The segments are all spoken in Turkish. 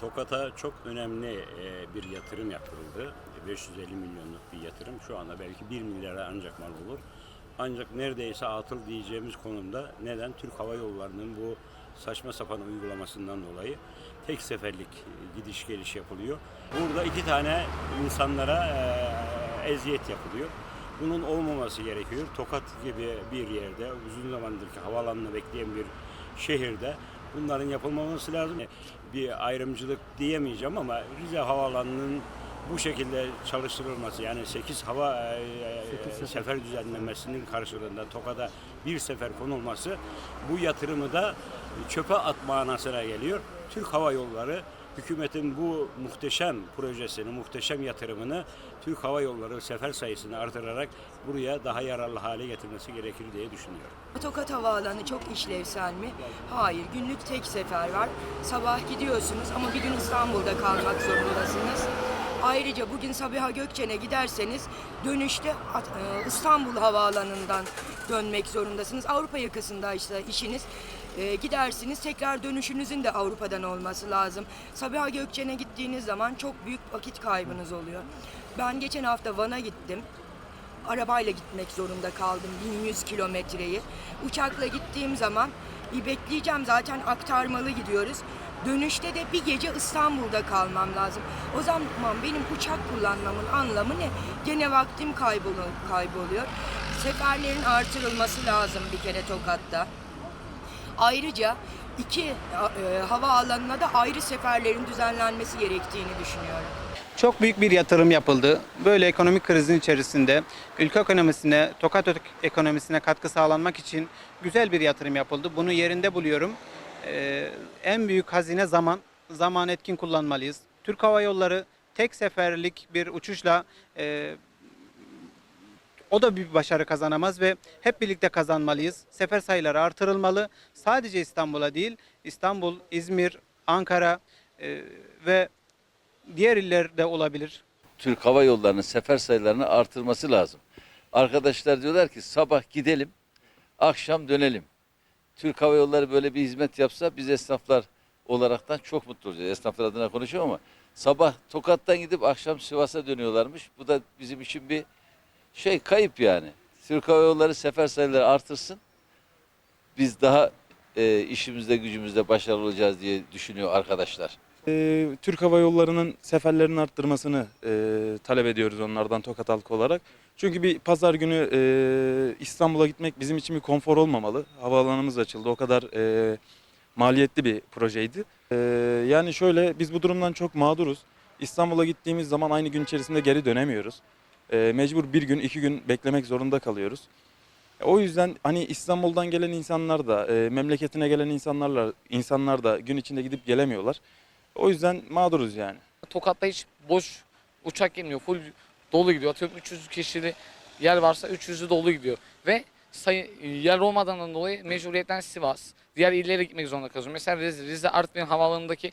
Tokat'a çok önemli e, bir yatırım yapıldı. 550 milyonluk bir yatırım. Şu anda belki 1 milyara ancak mal olur. Ancak neredeyse atıl diyeceğimiz konumda neden? Türk Hava Yolları'nın bu saçma sapan uygulamasından dolayı tek seferlik gidiş geliş yapılıyor. Burada iki tane insanlara e, eziyet yapılıyor. Bunun olmaması gerekiyor. Tokat gibi bir yerde uzun zamandır ki havaalanını bekleyen bir şehirde bunların yapılmaması lazım. Bir ayrımcılık diyemeyeceğim ama Rize Havaalanı'nın bu şekilde çalıştırılması yani 8 hava e, sefer düzenlemesinin karşılığında Tokat'a bir sefer konulması bu yatırımı da çöpe atma manasına geliyor. Türk Hava Yolları hükümetin bu muhteşem projesini, muhteşem yatırımını Türk Hava Yolları sefer sayısını artırarak buraya daha yararlı hale getirmesi gerekir diye düşünüyorum. Tokat Havaalanı çok işlevsel mi? Hayır. Günlük tek sefer var. Sabah gidiyorsunuz ama bir gün İstanbul'da kalmak zorundasınız. Ayrıca bugün Sabiha Gökçen'e giderseniz dönüşte e, İstanbul Havaalanı'ndan dönmek zorundasınız. Avrupa yakasında işte işiniz. E, gidersiniz tekrar dönüşünüzün de Avrupa'dan olması lazım. Sabiha Gökçen'e gittiğiniz zaman çok büyük vakit kaybınız oluyor. Ben geçen hafta Van'a gittim arabayla gitmek zorunda kaldım 1100 kilometreyi. Uçakla gittiğim zaman bekleyeceğim zaten aktarmalı gidiyoruz. Dönüşte de bir gece İstanbul'da kalmam lazım. O zaman benim uçak kullanmamın anlamı ne? Gene vaktim kayboluyor. kayboluyor. Seferlerin artırılması lazım bir kere Tokat'ta. Ayrıca iki e, havaalanına da ayrı seferlerin düzenlenmesi gerektiğini düşünüyorum. Çok büyük bir yatırım yapıldı. Böyle ekonomik krizin içerisinde ülke ekonomisine, Tokat ekonomisine katkı sağlanmak için güzel bir yatırım yapıldı. Bunu yerinde buluyorum. Ee, en büyük hazine zaman. Zaman etkin kullanmalıyız. Türk Hava Yolları tek seferlik bir uçuşla e, o da bir başarı kazanamaz ve hep birlikte kazanmalıyız. Sefer sayıları artırılmalı. Sadece İstanbul'a değil, İstanbul, İzmir, Ankara e, ve diğer illerde olabilir. Türk Hava Yolları'nın sefer sayılarını artırması lazım. Arkadaşlar diyorlar ki sabah gidelim, akşam dönelim. Türk Hava Yolları böyle bir hizmet yapsa biz esnaflar olaraktan çok mutlu olacağız. Esnaflar adına konuşuyorum ama sabah Tokat'tan gidip akşam Sivas'a dönüyorlarmış. Bu da bizim için bir şey kayıp yani. Türk Hava Yolları sefer sayıları artırsın. Biz daha e, işimizde gücümüzde başarılı olacağız diye düşünüyor arkadaşlar. Ee, Türk Hava Yolları'nın seferlerini arttırmasını e, talep ediyoruz onlardan Tokat halkı olarak. Çünkü bir pazar günü e, İstanbul'a gitmek bizim için bir konfor olmamalı. Havaalanımız açıldı. O kadar e, maliyetli bir projeydi. E, yani şöyle biz bu durumdan çok mağduruz. İstanbul'a gittiğimiz zaman aynı gün içerisinde geri dönemiyoruz. E, mecbur bir gün, iki gün beklemek zorunda kalıyoruz. O yüzden hani İstanbul'dan gelen insanlar da, e, memleketine gelen insanlarla insanlar da gün içinde gidip gelemiyorlar. O yüzden mağduruz yani. Tokat'ta hiç boş uçak gelmiyor. Full dolu gidiyor. Atıyorum 300 kişili yer varsa 300'ü dolu gidiyor. Ve sayı, yer olmadığından dolayı mecburiyetten Sivas, diğer illere gitmek zorunda kalıyoruz. Mesela Rize, Rize Artvin havaalanındaki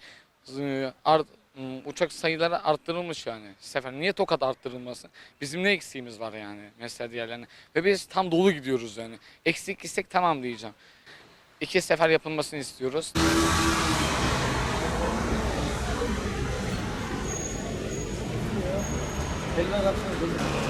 e, art, Hmm, uçak sayıları arttırılmış yani. Sefer niye Tokat arttırılmasın? Bizim ne eksiğimiz var yani mesela diğerlerine? Ve biz tam dolu gidiyoruz yani. Eksik istek tamam diyeceğim. İki sefer yapılmasını istiyoruz. Eline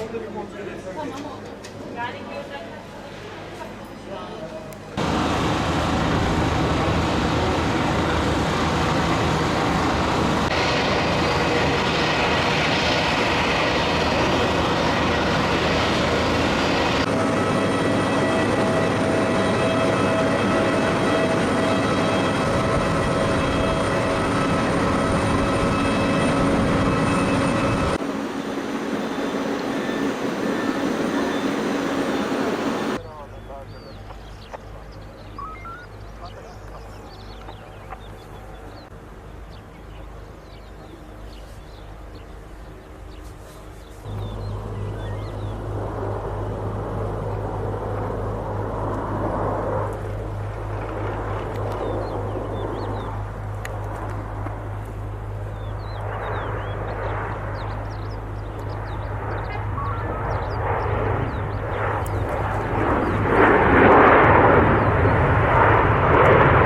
Orada bir kontrol edelim. Tamam oldu. Yani gözden